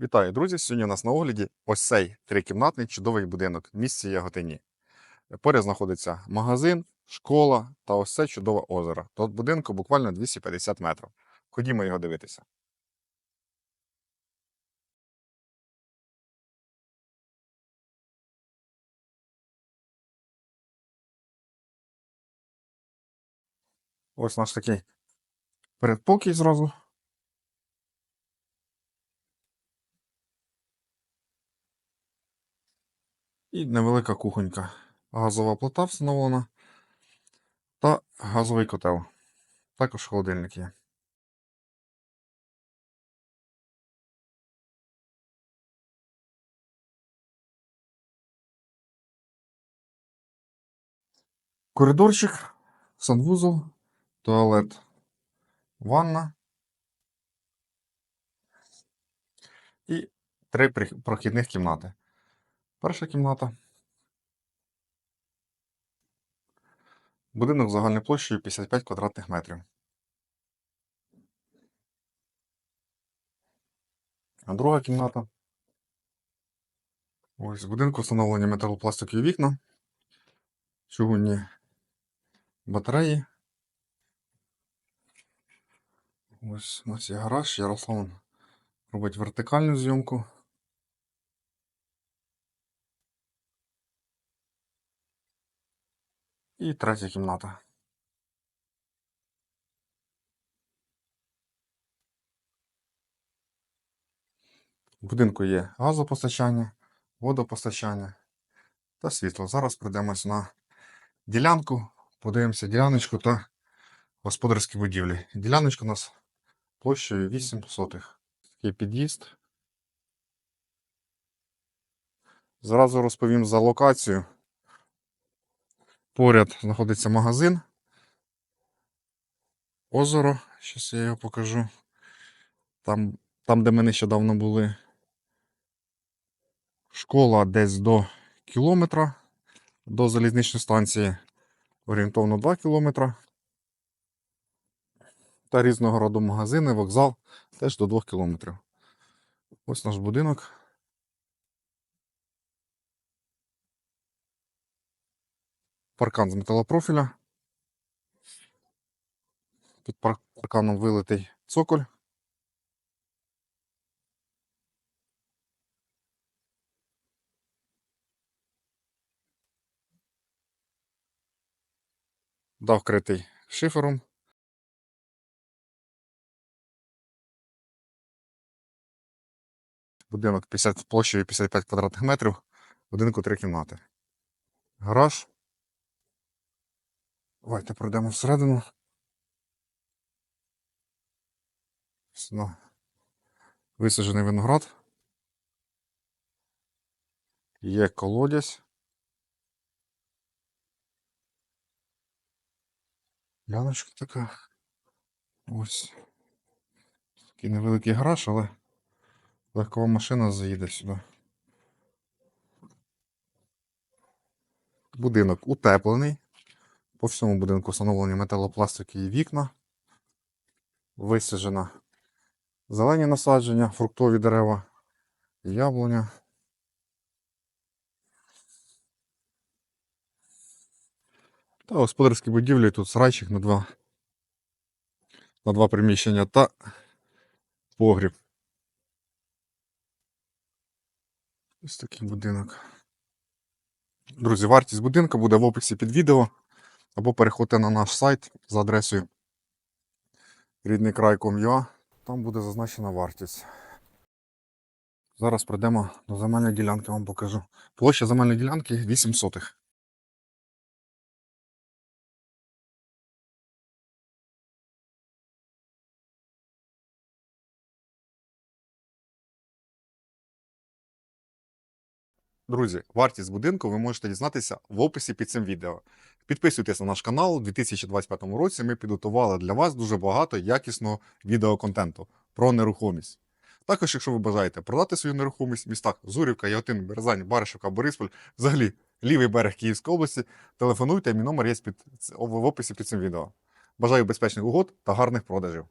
Вітаю, друзі! Сьогодні у нас на огляді ось цей трикімнатний чудовий будинок в місті Яготині. Поряд знаходиться магазин, школа та ось це чудове озеро. До будинку буквально 250 метрів. Ходімо його дивитися. Ось наш такий передпокій зразу. І невелика кухонька. Газова плита встановлена та газовий котел. Також холодильник є. Коридорчик, санвузол, туалет, ванна і три прохідних кімнати. Перша кімната. Будинок загальною площею 55 квадратних метрів. А друга кімната. Ось в будинку встановлені металопластикові вікна, чугунні батареї. Ось у нас є гараж, Ярослав робить вертикальну зйомку. І третя кімната. В будинку є газопостачання, водопостачання та світло. Зараз пройдемось на ділянку, подивимося діляночку та господарські будівлі. Діляночка у нас площею 8 сотих. Такий під'їзд. Зразу розповім за локацію. Поряд знаходиться магазин. Озеро. Зараз я його покажу. Там, там, де ми нещодавно були. Школа десь до кілометра. До залізничної станції орієнтовно 2 кілометра. Та різного роду магазини, вокзал теж до 2 кілометрів. Ось наш будинок. Паркан з металопрофіля. Під парканом вилитий цоколь. Дах вкритий шифером. Будинок 50 площею 55 квадратних метрів. Будинку три кімнати. Гараж. Давайте пройдемо всередину. Ну, Висаджений виноград. Є колодязь. Ляночка така. Ось. Такий невеликий гараж, але легкова машина заїде сюди. Будинок утеплений. По всьому будинку встановлені металопластикові вікна. Висаджена зелені насадження, фруктові дерева, яблуня. Та господарські будівлі тут сарайчик на два, на два приміщення та погріб. Ось такий будинок. Друзі, вартість будинку буде в описі під відео. Або переходьте на наш сайт за адресою ріднийкрай.com.ua. Там буде зазначена вартість. Зараз прийдемо до земельної ділянки, вам покажу. Площа земельної ділянки 8 сотих. Друзі, вартість будинку ви можете дізнатися в описі під цим відео. Підписуйтесь на наш канал. У 2025 році ми підготували для вас дуже багато якісного відеоконтенту про нерухомість. Також, якщо ви бажаєте продати свою нерухомість в містах Зурівка, Яготин, Березань, Баришівка, Борисполь, взагалі лівий берег Київської області, телефонуйте, мій номер є під, в описі під цим відео. Бажаю безпечних угод та гарних продажів.